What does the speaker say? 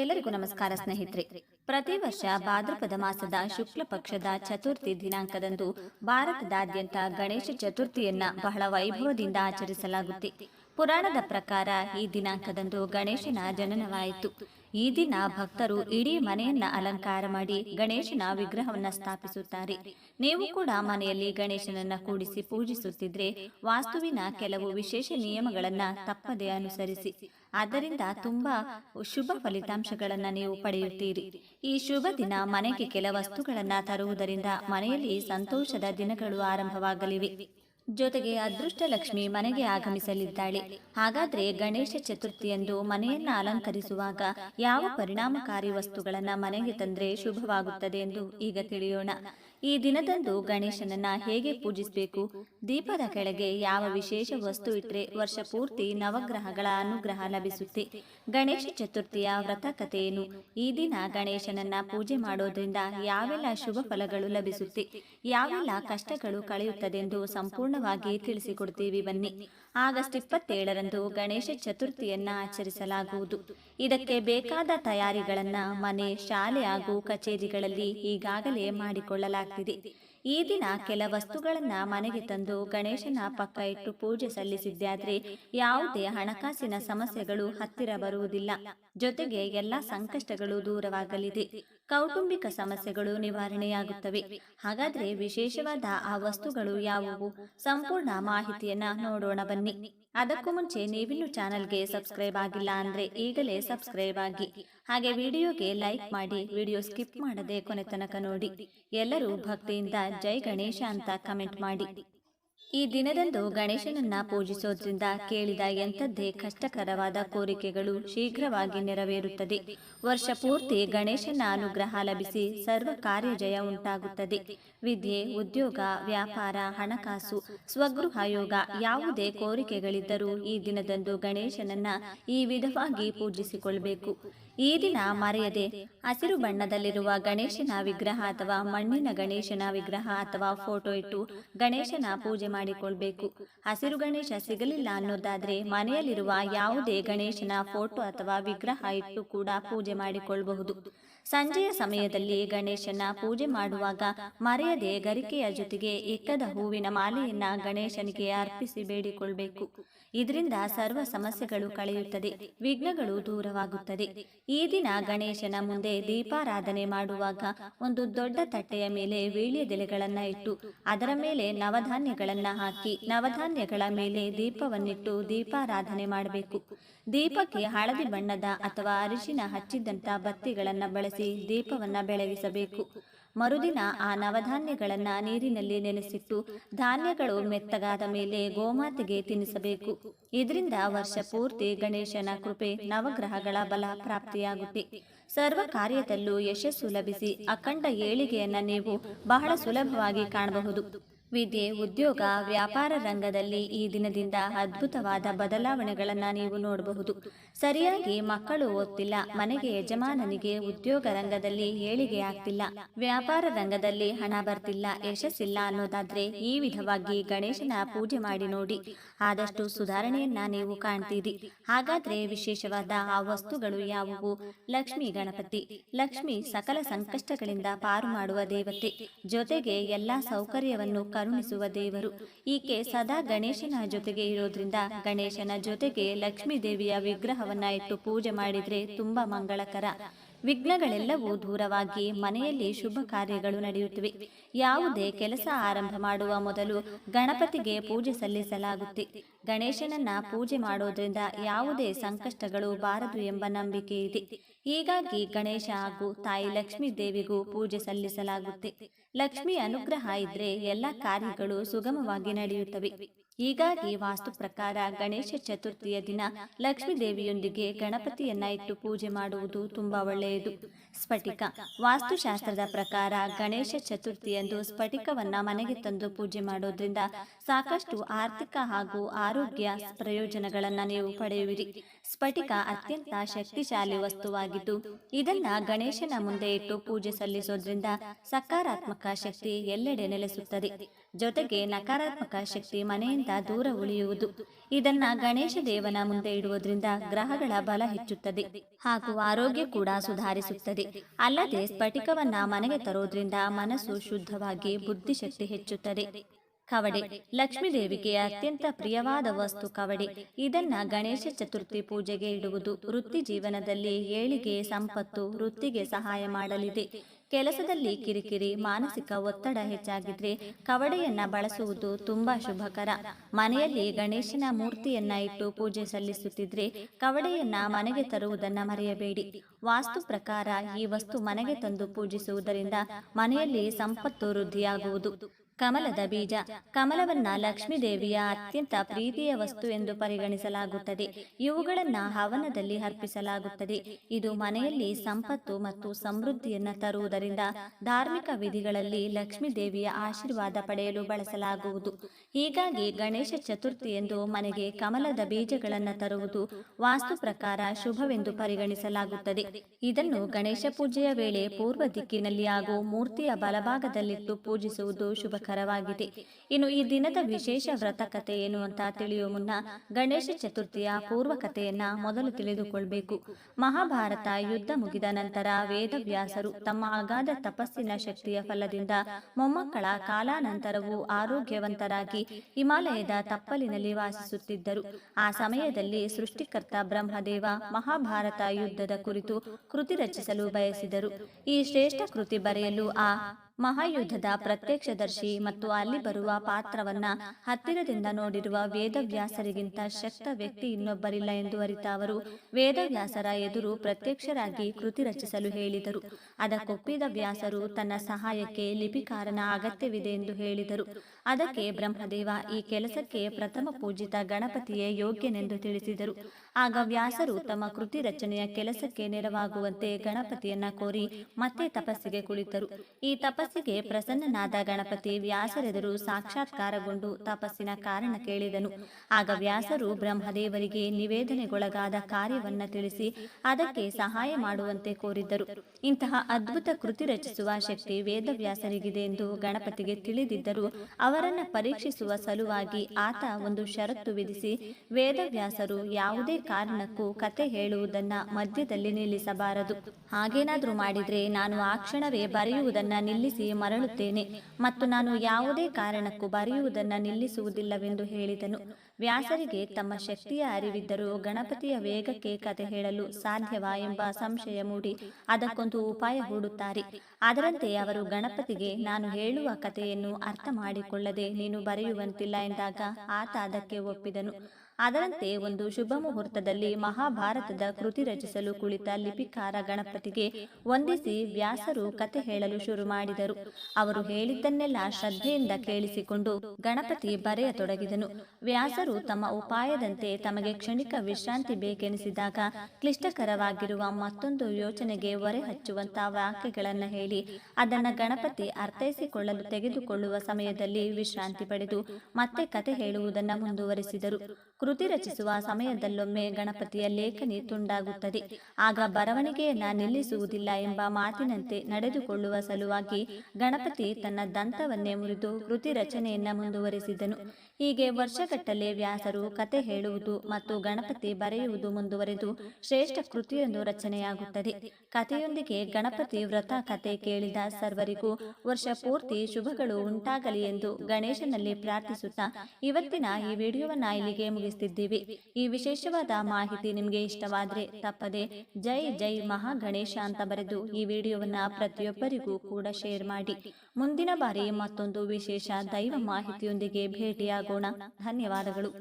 ಎಲ್ಲರಿಗೂ ನಮಸ್ಕಾರ ಸ್ನೇಹಿತರೆ. ಪ್ರತಿ ವರ್ಷ ಭಾದ್ರಪದ ಮಾಸದ ಶುಕ್ಲ ಪಕ್ಷದ ಚತುರ್ಥಿ ದಿನಾಂಕದಂದು ಭಾರತದಾದ್ಯಂತ ಗಣೇಶ ಚತುರ್ಥಿಯನ್ನ ಬಹಳ ವೈಭವದಿಂದ ಆಚರಿಸಲಾಗುತ್ತೆ. ಪುರಾಣದ ಪ್ರಕಾರ ಈ ದಿನಾಂಕದಂದು ಗಣೇಶನ ಜನನವಾಯಿತು. ಈ ದಿನ ಭಕ್ತರು ಇಡೀ ಮನೆಯನ್ನ ಅಲಂಕಾರ ಮಾಡಿ ಗಣೇಶನ ವಿಗ್ರಹವನ್ನ ಸ್ಥಾಪಿಸುತ್ತಾರೆ. ನೀವು ಕೂಡ ಮನೆಯಲ್ಲಿ ಗಣೇಶನನ್ನ ಕೂಡಿಸಿ ಪೂಜಿಸುತ್ತಿದ್ರೆ ವಾಸ್ತುವಿನ ಕೆಲವು ವಿಶೇಷ ನಿಯಮಗಳನ್ನ ತಪ್ಪದೆ ಅನುಸರಿಸಿ. ಆದ್ದರಿಂದ ತುಂಬಾ ಶುಭ ಫಲಿತಾಂಶಗಳನ್ನು ನೀವು ಪಡೆಯುತ್ತೀರಿ. ಈ ಶುಭ ದಿನ ಮನೆಗೆ ಕೆಲ ವಸ್ತುಗಳನ್ನ ತರುವುದರಿಂದ ಮನೆಯಲ್ಲಿ ಸಂತೋಷದ ದಿನಗಳು ಆರಂಭವಾಗಲಿವೆ. ಜೊತೆಗೆ ಅದೃಷ್ಟ ಲಕ್ಷ್ಮಿ ಮನೆಗೆ ಆಗಮಿಸಲಿದ್ದಾಳೆ. ಹಾಗಾದ್ರೆ ಗಣೇಶ ಚತುರ್ಥಿಯಂದು ಮನೆಯನ್ನ ಅಲಂಕರಿಸುವಾಗ ಯಾವ ಪರಿಣಾಮಕಾರಿ ವಸ್ತುಗಳನ್ನ ಮನೆಗೆ ತಂದ್ರೆ ಶುಭವಾಗುತ್ತದೆ ಎಂದು ಈಗ ತಿಳಿಯೋಣ. ಈ ದಿನದಂದು ಗಣೇಶನನ್ನ ಹೇಗೆ ಪೂಜಿಸಬೇಕು? ದೀಪದ ಕೆಳಗೆ ಯಾವ ವಿಶೇಷ ವಸ್ತು ಇಟ್ಟರೆ ವರ್ಷ ಪೂರ್ತಿ ನವಗ್ರಹಗಳ ಅನುಗ್ರಹ ಲಭಿಸುತ್ತೆ. ಗಣೇಶ ಚತುರ್ಥಿಯ ವ್ರತ ಕಥೆಯೇನು ಈ ದಿನ ಗಣೇಶನನ್ನ ಪೂಜೆ ಮಾಡೋದ್ರಿಂದ ಯಾವೆಲ್ಲ ಶುಭ ಫಲಗಳು ಲಭಿಸುತ್ತೆ? ಯಾವೆಲ್ಲ ಕಷ್ಟಗಳು ಕಳೆಯುತ್ತದೆಂದು ಸಂಪೂರ್ಣವಾಗಿ ತಿಳಿಸಿಕೊಡ್ತೀವಿ ಬನ್ನಿ. ಆಗಸ್ಟ್ ಇಪ್ಪತ್ತೇಳರಂದು ಗಣೇಶ ಚತುರ್ಥಿಯನ್ನ ಆಚರಿಸಲಾಗುವುದು. ಇದಕ್ಕೆ ಬೇಕಾದ ತಯಾರಿಗಳನ್ನ ಮನೆ ಶಾಲೆ ಹಾಗೂ ಕಚೇರಿಗಳಲ್ಲಿ ಈಗಾಗಲೇ ಮಾಡಿಕೊಳ್ಳಲಾಗ್ತಿದೆ ಈ ದಿನ ಕೆಲ ವಸ್ತುಗಳನ್ನ ಮನೆಗೆ ತಂದು ಗಣೇಶನ ಪಕ್ಕ ಇಟ್ಟು ಪೂಜೆ ಸಲ್ಲಿಸಿದ್ದಾದ್ರೆ ಯಾವುದೇ ಹಣಕಾಸಿನ ಸಮಸ್ಯೆಗಳು ಹತ್ತಿರ ಬರುವುದಿಲ್ಲ. ಜೊತೆಗೆ ಎಲ್ಲಾ ಸಂಕಷ್ಟಗಳು ದೂರವಾಗಲಿದೆ. ಕೌಟುಂಬಿಕ ಸಮಸ್ಯೆಗಳು ನಿವಾರಣೆಯಾಗುತ್ತವೆ. ಹಾಗಾದ್ರೆ ವಿಶೇಷವಾದ ಆ ವಸ್ತುಗಳು ಯಾವುವು? ಸಂಪೂರ್ಣ ಮಾಹಿತಿಯನ್ನ ನೋಡೋಣ ಬನ್ನಿ. ಅದಕ್ಕೂ ಮುಂಚೆ ನೀವಿನ್ನು ಚಾನಲ್ಗೆ ಸಬ್ಸ್ಕ್ರೈಬ್ ಆಗಿಲ್ಲ ಅಂದ್ರೆ ಈಗಲೇ ಸಬ್ಸ್ಕ್ರೈಬ್ ಆಗಿ. ಹಾಗೆ ವಿಡಿಯೋಗೆ ಲೈಕ್ ಮಾಡಿ, ವಿಡಿಯೋ ಸ್ಕಿಪ್ ಮಾಡದೆ ಕೊನೆ ತನಕ ನೋಡಿ. ಎಲ್ಲರೂ ಭಕ್ತಿಯಿಂದ ಜೈ ಗಣೇಶ ಅಂತ ಕಮೆಂಟ್ ಮಾಡಿ. ಈ ದಿನದಂದು ಗಣೇಶನನ್ನ ಪೂಜಿಸೋದ್ರಿಂದ ಕೇಳಿದ ಎಂಥದ್ದೇ ಕಷ್ಟಕರವಾದ ಕೋರಿಕೆಗಳು ಶೀಘ್ರವಾಗಿ ನೆರವೇರುತ್ತದೆ. ವರ್ಷ ಪೂರ್ತಿ ಗಣೇಶನ ಅನುಗ್ರಹ ಲಭಿಸಿ ಸರ್ವ ಕಾರ್ಯ ಜಯ ಉಂಟಾಗುತ್ತದೆ. ವಿದ್ಯೆ, ಉದ್ಯೋಗ, ವ್ಯಾಪಾರ, ಹಣಕಾಸು, ಸ್ವಗೃಹ ಯೋಗ ಯಾವುದೇ ಕೋರಿಕೆಗಳಿದ್ದರೂ ಈ ದಿನದಂದು ಗಣೇಶನನ್ನ ಈ ವಿಧವಾಗಿ ಪೂಜಿಸಿಕೊಳ್ಬೇಕು. ಈ ದಿನ ಮರೆಯದೆ ಹಸಿರು ಬಣ್ಣದಲ್ಲಿರುವ ಗಣೇಶನ ವಿಗ್ರಹ ಅಥವಾ ಮಣ್ಣಿನ ಗಣೇಶನ ವಿಗ್ರಹ ಅಥವಾ ಫೋಟೋ ಇಟ್ಟು ಗಣೇಶನ ಪೂಜೆ ಮಾಡಿಕೊಳ್ಬೇಕು. ಹಸಿರು ಗಣೇಶ ಸಿಗಲಿಲ್ಲ ಅನ್ನೋದಾದ್ರೆ ಮನೆಯಲ್ಲಿರುವ ಯಾವುದೇ ಗಣೇಶನ ಫೋಟೋ ಅಥವಾ ವಿಗ್ರಹ ಇಟ್ಟು ಕೂಡ ಪೂಜೆ ಮಾಡಿಕೊಳ್ಳಬಹುದು ಸಂಜೆಯ ಸಮಯದಲ್ಲಿ ಗಣೇಶನ ಪೂಜೆ ಮಾಡುವಾಗ ಮರೆಯದೆ ಗರಿಕೆಯ ಜೊತೆಗೆ ಎಕ್ಕದ ಹೂವಿನ ಮಾಲೆಯನ್ನ ಗಣೇಶನಿಗೆ ಅರ್ಪಿಸಿ ಬೇಡಿಕೊಳ್ಬೇಕು. ಇದರಿಂದ ಸರ್ವ ಸಮಸ್ಯೆಗಳು ಕಳೆಯುತ್ತದೆ. ವಿಘ್ನಗಳು ದೂರವಾಗುತ್ತದೆ. ಈ ದಿನ ಗಣೇಶನ ಮುಂದೆ ದೀಪಾರಾಧನೆ ಮಾಡುವಾಗ ಒಂದು ದೊಡ್ಡ ತಟ್ಟೆಯ ಮೇಲೆ ವೀಳ್ಯದೆಲೆಗಳನ್ನ ಇಟ್ಟು ಅದರ ಮೇಲೆ ನವಧಾನ್ಯಗಳನ್ನ ಹಾಕಿ ನವಧಾನ್ಯಗಳ ಮೇಲೆ ದೀಪವನ್ನಿಟ್ಟು ದೀಪಾರಾಧನೆ ಮಾಡಬೇಕು. ದೀಪಕ್ಕೆ ಹಳದಿ ಬಣ್ಣದ ಅಥವಾ ಅರಿಶಿನ ಹಚ್ಚಿದಂತ ಬತ್ತಿಗಳನ್ನು ಬಳಸಿ ದೀಪವನ್ನು ಬೆಳಗಿಸಬೇಕು. ಮರುದಿನ ಆ ನವಧಾನ್ಯಗಳನ್ನು ನೀರಿನಲ್ಲಿ ನೆನೆಸಿಟ್ಟು ಧಾನ್ಯಗಳು ಮೆತ್ತಗಾದ ಮೇಲೆ ಗೋಮಾತೆಗೆ ತಿನ್ನಿಸಬೇಕು. ಇದರಿಂದ ವರ್ಷ ಪೂರ್ತಿ ಗಣೇಶನ ಕೃಪೆ, ನವಗ್ರಹಗಳ ಬಲ ಪ್ರಾಪ್ತಿಯಾಗುತ್ತೆ. ಸರ್ವ ಕಾರ್ಯದಲ್ಲೂ ಯಶಸ್ಸು ಲಭಿಸಿ ಅಖಂಡ ಏಳಿಗೆಯನ್ನು ನೀವು ಬಹಳ ಸುಲಭವಾಗಿ ಕಾಣಬಹುದು. ವಿದ್ಯೆ ಉದ್ಯೋಗ ವ್ಯಾಪಾರ ರಂಗದಲ್ಲಿ ಈ ದಿನದಿಂದ ಅದ್ಭುತವಾದ ಬದಲಾವಣೆಗಳನ್ನು ನೀವು ನೋಡಬಹುದು. ಸರಿಯಾಗಿ ಮಕ್ಕಳು ಓದ್ತಿಲ್ಲ, ಮನೆಗೆ ಯಜಮಾನನಿಗೆ ಉದ್ಯೋಗ ರಂಗದಲ್ಲಿ ಏಳಿಗೆ ಆಗ್ತಿಲ್ಲ, ವ್ಯಾಪಾರ ರಂಗದಲ್ಲಿ ಹಣ ಬರ್ತಿಲ್ಲ, ಯಶಸ್ಸಿಲ್ಲ ಅನ್ನೋದಾದ್ರೆ ಈ ವಿಧವಾಗಿ ಗಣೇಶನ ಪೂಜೆ ಮಾಡಿ ನೋಡಿ. ಆದಷ್ಟು ಸುಧಾರಣೆಯನ್ನ ನೀವು ಕಾಣ್ತೀರಿ. ಹಾಗಾದ್ರೆ ವಿಶೇಷವಾದ ಆ ವಸ್ತುಗಳು ಯಾವುವು? ಲಕ್ಷ್ಮಿ ಗಣಪತಿ. ಲಕ್ಷ್ಮಿ ಸಕಲ ಸಂಕಷ್ಟಗಳಿಂದ ಪಾರು ಮಾಡುವ ದೇವತೆ. ಜೊತೆಗೆ ಎಲ್ಲಾ ಸೌಕರ್ಯವನ್ನು ಕರುಣಿಸುವ ದೇವರು. ಈಕೆ ಸದಾ ಗಣೇಶನ ಜೊತೆಗೆ ಇರೋದ್ರಿಂದ ಗಣೇಶನ ಜೊತೆಗೆ ಲಕ್ಷ್ಮೀ ದೇವಿಯ ವಿಗ್ರಹವನ್ನ ಇಟ್ಟು ಪೂಜೆ ಮಾಡಿದ್ರೆ ತುಂಬಾ ಮಂಗಳಕರ. ವಿಘ್ನಗಳೆಲ್ಲವೂ ದೂರವಾಗಿ ಮನೆಯಲ್ಲಿ ಶುಭ ಕಾರ್ಯಗಳು ನಡೆಯುತ್ತಿವೆ. ಯಾವುದೇ ಕೆಲಸ ಆರಂಭ ಮಾಡುವ ಮೊದಲು ಗಣಪತಿಗೆ ಪೂಜೆ ಸಲ್ಲಿಸಲಾಗುತ್ತೆ. ಗಣೇಶನನ್ನ ಪೂಜೆ ಮಾಡೋದ್ರಿಂದ ಯಾವುದೇ ಸಂಕಷ್ಟಗಳು ಬಾರದು ಎಂಬ ನಂಬಿಕೆ ಇದೆ. ಹೀಗಾಗಿ ಗಣೇಶ ಹಾಗೂ ತಾಯಿ ಲಕ್ಷ್ಮೀ ದೇವಿಗೂ ಪೂಜೆ ಸಲ್ಲಿಸಲಾಗುತ್ತೆ. ಲಕ್ಷ್ಮಿ ಅನುಗ್ರಹ ಇದ್ರೆ ಎಲ್ಲ ಕಾರ್ಯಗಳು ಸುಗಮವಾಗಿ ನಡೆಯುತ್ತವೆ. ಹೀಗಾಗಿ ವಾಸ್ತು ಪ್ರಕಾರ ಗಣೇಶ ಚತುರ್ಥಿಯ ದಿನ ಲಕ್ಷ್ಮೀ ದೇವಿಯೊಂದಿಗೆ ಗಣಪತಿಯನ್ನ ಇಟ್ಟು ಪೂಜೆ ಮಾಡುವುದು ತುಂಬಾ ಒಳ್ಳೆಯದು. ಸ್ಫಟಿಕ. ವಾಸ್ತುಶಾಸ್ತ್ರದ ಪ್ರಕಾರ ಗಣೇಶ ಚತುರ್ಥಿಯಂದು ಸ್ಫಟಿಕವನ್ನ ಮನೆಗೆ ತಂದು ಪೂಜೆ ಮಾಡೋದ್ರಿಂದ ಸಾಕಷ್ಟು ಆರ್ಥಿಕ ಹಾಗೂ ಆರೋಗ್ಯ ಪ್ರಯೋಜನಗಳನ್ನ ನೀವು ಪಡೆಯುವಿರಿ. ಸ್ಫಟಿಕ ಅತ್ಯಂತ ಶಕ್ತಿಶಾಲಿ ವಸ್ತುವಾಗಿದ್ದು, ಇದನ್ನ ಗಣೇಶನ ಮುಂದೆ ಇಟ್ಟು ಪೂಜೆ ಸಲ್ಲಿಸೋದ್ರಿಂದ ಸಕಾರಾತ್ಮಕ ಶಕ್ತಿ ಎಲ್ಲೆಡೆ ನೆಲೆಸುತ್ತದೆ. ಜೊತೆಗೆ ನಕಾರಾತ್ಮಕ ಶಕ್ತಿ ಮನೆಯಿಂದ ದೂರ ಉಳಿಯುವುದು. ಇದನ್ನ ಗಣೇಶ ದೇವನ ಮುಂದೆ ಇಡುವುದರಿಂದ ಗ್ರಹಗಳ ಬಲ ಹೆಚ್ಚುತ್ತದೆ ಹಾಗೂ ಆರೋಗ್ಯ ಕೂಡ ಸುಧಾರಿಸುತ್ತದೆ. ಅಲ್ಲದೆ ಸ್ಫಟಿಕವನ್ನ ಮನೆಗೆ ತರೋದ್ರಿಂದ ಮನಸ್ಸು ಶುದ್ಧವಾಗಿ ಬುದ್ಧಿಶಕ್ತಿ ಹೆಚ್ಚುತ್ತದೆ. ಕವಡೆ. ಲಕ್ಷ್ಮೀದೇವಿಗೆ ಅತ್ಯಂತ ಪ್ರಿಯವಾದ ವಸ್ತು ಕವಡೆ. ಇದನ್ನ ಗಣೇಶ ಚತುರ್ಥಿ ಪೂಜೆಗೆ ಇಡುವುದು. ವೃತ್ತಿ ಜೀವನದಲ್ಲಿ ಏಳಿಗೆ ಸಂಪತ್ತು ವೃತ್ತಿಗೆ ಸಹಾಯ ಮಾಡಲಿದೆ. ಕೆಲಸದಲ್ಲಿ ಕಿರಿಕಿರಿ ಮಾನಸಿಕ ಒತ್ತಡ ಹೆಚ್ಚಾಗಿದ್ರೆ ಕವಡೆಯನ್ನ ಬಳಸುವುದು ತುಂಬಾ ಶುಭಕರ. ಮನೆಯಲ್ಲಿ ಗಣೇಶನ ಮೂರ್ತಿಯನ್ನ ಇಟ್ಟು ಪೂಜೆ ಸಲ್ಲಿಸುತ್ತಿದ್ರೆ ಕವಡೆಯನ್ನ ಮನೆಗೆ ತರುವುದನ್ನ ಮರೆಯಬೇಡಿ. ವಾಸ್ತು ಪ್ರಕಾರ ಈ ವಸ್ತು ಮನೆಗೆ ತಂದು ಪೂಜಿಸುವುದರಿಂದ ಮನೆಯಲ್ಲಿ ಸಂಪತ್ತು ವೃದ್ಧಿಯಾಗುವುದು. ಕಮಲದ ಬೀಜ. ಕಮಲವನ್ನ ಲಕ್ಷ್ಮೀ ದೇವಿಯ ಅತ್ಯಂತ ಪ್ರೀತಿಯ ವಸ್ತು ಎಂದು ಪರಿಗಣಿಸಲಾಗುತ್ತದೆ. ಇವುಗಳನ್ನ ಹವನದಲ್ಲಿ ಅರ್ಪಿಸಲಾಗುತ್ತದೆ. ಇದು ಮನೆಯಲ್ಲಿ ಸಂಪತ್ತು ಮತ್ತು ಸಮೃದ್ಧಿಯನ್ನ ತರುವುದರಿಂದ ಧಾರ್ಮಿಕ ವಿಧಿಗಳಲ್ಲಿ ಲಕ್ಷ್ಮೀ ದೇವಿಯ ಆಶೀರ್ವಾದ ಪಡೆಯಲು ಬಳಸಲಾಗುವುದು. ಹೀಗಾಗಿ ಗಣೇಶ ಚತುರ್ಥಿ ಎಂದು ಮನೆಗೆ ಕಮಲದ ಬೀಜಗಳನ್ನು ತರುವುದು ವಾಸ್ತು ಪ್ರಕಾರ ಶುಭವೆಂದು ಪರಿಗಣಿಸಲಾಗುತ್ತದೆ. ಇದನ್ನು ಗಣೇಶ ಪೂಜೆಯ ವೇಳೆ ಪೂರ್ವ ದಿಕ್ಕಿನಲ್ಲಿ ಹಾಗೂ ಮೂರ್ತಿಯ ಬಲಭಾಗದಲ್ಲಿಟ್ಟು ಪೂಜಿಸುವುದು ಶುಭಕರವಾಗಿದೆ ಇನ್ನು ಈ ದಿನದ ವಿಶೇಷ ವ್ರತ ಕಥೆ ಏನು ಅಂತ ತಿಳಿಯುವ ಮುನ್ನ ಗಣೇಶ ಚತುರ್ಥಿಯ ಪೂರ್ವ ಕಥೆಯನ್ನ ಮೊದಲು ತಿಳಿದುಕೊಳ್ಬೇಕು. ಮಹಾಭಾರತ ಯುದ್ಧ ಮುಗಿದ ನಂತರ ವೇದವ್ಯಾಸರು ತಮ್ಮ ಅಗಾಧ ತಪಸ್ಸಿನ ಶಕ್ತಿಯ ಫಲದಿಂದ ಮೊಮ್ಮಕ್ಕಳ ಕಾಲಾನಂತರವೂ ಆರೋಗ್ಯವಂತರಾಗಿ ಹಿಮಾಲಯದ ತಪ್ಪಲಿನಲ್ಲಿ ವಾಸಿಸುತ್ತಿದ್ದರು. ಆ ಸಮಯದಲ್ಲಿ ಸೃಷ್ಟಿಕರ್ತ ಬ್ರಹ್ಮದೇವ ಮಹಾಭಾರತ ಯುದ್ಧದ ಕುರಿತು ಕೃತಿ ರಚಿಸಲು ಬಯಸಿದರು. ಈ ಶ್ರೇಷ್ಠ ಕೃತಿ ಬರೆಯಲು ಆ ಮಹಾಯುದ್ಧದ ಪ್ರತ್ಯಕ್ಷದರ್ಶಿ ಮತ್ತು ಅಲ್ಲಿ ಬರುವ ಪಾತ್ರವನ್ನ ಹತ್ತಿರದಿಂದ ನೋಡಿರುವ ವೇದವ್ಯಾಸರಿಗಿಂತ ಶಕ್ತ ವ್ಯಕ್ತಿ ಇನ್ನೊಬ್ಬರಿಲ್ಲ ಎಂದು ಅರಿತ ಅವರು, ವೇದವ್ಯಾಸರ ಎದುರು ಪ್ರತ್ಯಕ್ಷರಾಗಿ ಕೃತಿ ರಚಿಸಲು ಹೇಳಿದರು. ಅದಕ್ಕೊಪ್ಪಿದ ವ್ಯಾಸರು ತನ್ನ ಸಹಾಯಕ್ಕೆ ಲಿಪಿಕಾರನ ಅಗತ್ಯವಿದೆ ಎಂದು ಹೇಳಿದರು. ಅದಕ್ಕೆ ಬ್ರಹ್ಮದೇವ ಈ ಕೆಲಸಕ್ಕೆ ಪ್ರಥಮ ಪೂಜಿತ ಗಣಪತಿಯೇ ಯೋಗ್ಯನೆಂದು ತಿಳಿಸಿದರು. ಆಗ ವ್ಯಾಸರು ತಮ್ಮ ಕೃತಿ ರಚನೆಯ ಕೆಲಸಕ್ಕೆ ನೆರವಾಗುವಂತೆ ಗಣಪತಿಯನ್ನ ಕೋರಿ ಮತ್ತೆ ತಪಸ್ಸಿಗೆ ಕುಳಿತರು. ಈ ತಪಸ್ಸಿಗೆ ಪ್ರಸನ್ನನಾದ ಗಣಪತಿ ವ್ಯಾಸರೆದುರು ಸಾಕ್ಷಾತ್ಕಾರಗೊಂಡು ತಪಸ್ಸಿನ ಕಾರಣ ಕೇಳಿದನು. ಆಗ ವ್ಯಾಸರು ಬ್ರಹ್ಮದೇವರಿಗೆ ನಿವೇದನೆಗೊಳಗಾದ ಕಾರ್ಯವನ್ನ ತಿಳಿಸಿ ಅದಕ್ಕೆ ಸಹಾಯ ಮಾಡುವಂತೆ ಕೋರಿದ್ದರು. ಇಂತಹ ಅದ್ಭುತ ಕೃತಿ ರಚಿಸುವ ಶಕ್ತಿ ವೇದವ್ಯಾಸರಿಗಿದೆ ಎಂದು ಗಣಪತಿಗೆ ತಿಳಿದಿದ್ದರೂ ಅವರನ್ನ ಪರೀಕ್ಷಿಸುವ ಸಲುವಾಗಿ ಆತ ಒಂದು ಷರತ್ತು ವಿಧಿಸಿ ವೇದವ್ಯಾಸರು ಯಾವುದೇ ಕಾರಣಕ್ಕೂ ಕತೆ ಹೇಳುವುದನ್ನ ಮಧ್ಯದಲ್ಲಿ ನಿಲ್ಲಿಸಬಾರದು. ಹಾಗೇನಾದ್ರೂ ಮಾಡಿದ್ರೆ ನಾನು ಆ ಕ್ಷಣವೇ ಬರೆಯುವುದನ್ನ ನಿಲ್ಲಿಸಿ ಮರಳುತ್ತೇನೆ ಮತ್ತು ನಾನು ಯಾವುದೇ ಕಾರಣಕ್ಕೂ ಬರೆಯುವುದನ್ನು ನಿಲ್ಲಿಸುವುದಿಲ್ಲವೆಂದು ಹೇಳಿದನು. ವ್ಯಾಸರಿಗೆ ತಮ್ಮ ಶಕ್ತಿಯ ಅರಿವಿದ್ದರೂ ಗಣಪತಿಯ ವೇಗಕ್ಕೆ ಕತೆ ಹೇಳಲು ಸಾಧ್ಯವಾ ಎಂಬ ಸಂಶಯ ಮೂಡಿ ಅದಕ್ಕೊಂದು ಉಪಾಯ ಹೂಡುತ್ತಾರೆ. ಅದರಂತೆ ಅವರು ಗಣಪತಿಗೆ, ನಾನು ಹೇಳುವ ಕಥೆಯನ್ನು ಅರ್ಥ ಮಾಡಿಕೊಳ್ಳದೆ ನೀನು ಬರೆಯುವಂತಿಲ್ಲ ಎಂದಾಗ ಆತ ಅದಕ್ಕೆ ಒಪ್ಪಿದನು. ಅದರಂತೆ ಒಂದು ಶುಭ ಮುಹೂರ್ತದಲ್ಲಿ ಮಹಾಭಾರತದ ಕೃತಿ ರಚಿಸಲು ಕುಳಿತ ಲಿಪಿಕಾರ ಗಣಪತಿಗೆ ವಂದಿಸಿ ವ್ಯಾಸರು ಕತೆ ಹೇಳಲು ಶುರು ಮಾಡಿದರು. ಅವರು ಹೇಳಿದ್ದನ್ನೆಲ್ಲ ಶ್ರದ್ಧೆಯಿಂದ ಕೇಳಿಸಿಕೊಂಡು ಗಣಪತಿ ಬರೆಯತೊಡಗಿದನು. ವ್ಯಾಸರು ತಮ್ಮ ಉಪಾಯದಂತೆ ತಮಗೆ ಕ್ಷಣಿಕ ವಿಶ್ರಾಂತಿ ಬೇಕೆನಿಸಿದಾಗ ಕ್ಲಿಷ್ಟಕರವಾಗಿರುವ ಮತ್ತೊಂದು ಯೋಚನೆಗೆ ಹೊರೆ ಹಚ್ಚುವಂತಹ ವಾಕ್ಯಗಳನ್ನು ಹೇಳಿ ಅದನ್ನ ಗಣಪತಿ ಅರ್ಥೈಸಿಕೊಳ್ಳಲು ತೆಗೆದುಕೊಳ್ಳುವ ಸಮಯದಲ್ಲಿ ವಿಶ್ರಾಂತಿ ಪಡೆದು ಮತ್ತೆ ಕತೆ ಹೇಳುವುದನ್ನು ಮುಂದುವರಿಸಿದರು. ಕೃತಿ ರಚಿಸುವ ಸಮಯದಲ್ಲೊಮ್ಮೆ ಗಣಪತಿಯ ಲೇಖನಿ ತುಂಡಾಗುತ್ತದೆ. ಆಗ ಬರವಣಿಗೆಯನ್ನ ನಿಲ್ಲಿಸುವುದಿಲ್ಲ ಎಂಬ ಮಾತಿನಂತೆ ನಡೆದುಕೊಳ್ಳುವ ಸಲುವಾಗಿ ಗಣಪತಿ ತನ್ನ ದಂತವನ್ನೇ ಮುರಿದು ಕೃತಿ ರಚನೆಯನ್ನ ಮುಂದುವರೆಸಿದನು. ಹೀಗೆ ವರ್ಷಗಟ್ಟಲೆ ವ್ಯಾಸರು ಕತೆ ಹೇಳುವುದು ಮತ್ತು ಗಣಪತಿ ಬರೆಯುವುದು ಮುಂದುವರೆದು ಶ್ರೇಷ್ಠ ಕೃತಿಯೊಂದು ರಚನೆಯಾಗುತ್ತದೆ. ಕಥೆಯೊಂದಿಗೆ ಗಣಪತಿ ವ್ರತ ಕತೆ ಕೇಳಿದ ಸರ್ವರಿಗೂ ವರ್ಷ ಪೂರ್ತಿ ಶುಭಗಳು ಉಂಟಾಗಲಿ ಎಂದು ಗಣೇಶನಲ್ಲಿ ಪ್ರಾರ್ಥಿಸುತ್ತಾ, ಇವತ್ತಿನ ಈ ವಿಡಿಯೋವನ್ನ ಇಲ್ಲಿಗೆ ಮುಗಿಸ್ತಿದ್ದೀವಿ ಈ ವಿಶೇಷವಾದ ಮಾಹಿತಿ ನಿಮಗೆ ಇಷ್ಟವಾದರೆ ತಪ್ಪದೆ ಜೈ ಜೈ ಮಹಾ ಗಣೇಶ ಅಂತ ಬರೆದು ಈ ವಿಡಿಯೋವನ್ನು ಪ್ರತಿಯೊಬ್ಬರಿಗೂ ಕೂಡ ಶೇರ್ ಮಾಡಿ. ಮುಂದಿನ ಬಾರಿ ಮತ್ತೊಂದು ವಿಶೇಷ ದೈವ ಮಾಹಿತಿಯೊಂದಿಗೆ ಭೇಟಿಯಾಗೋಣ. ಧನ್ಯವಾದಗಳು.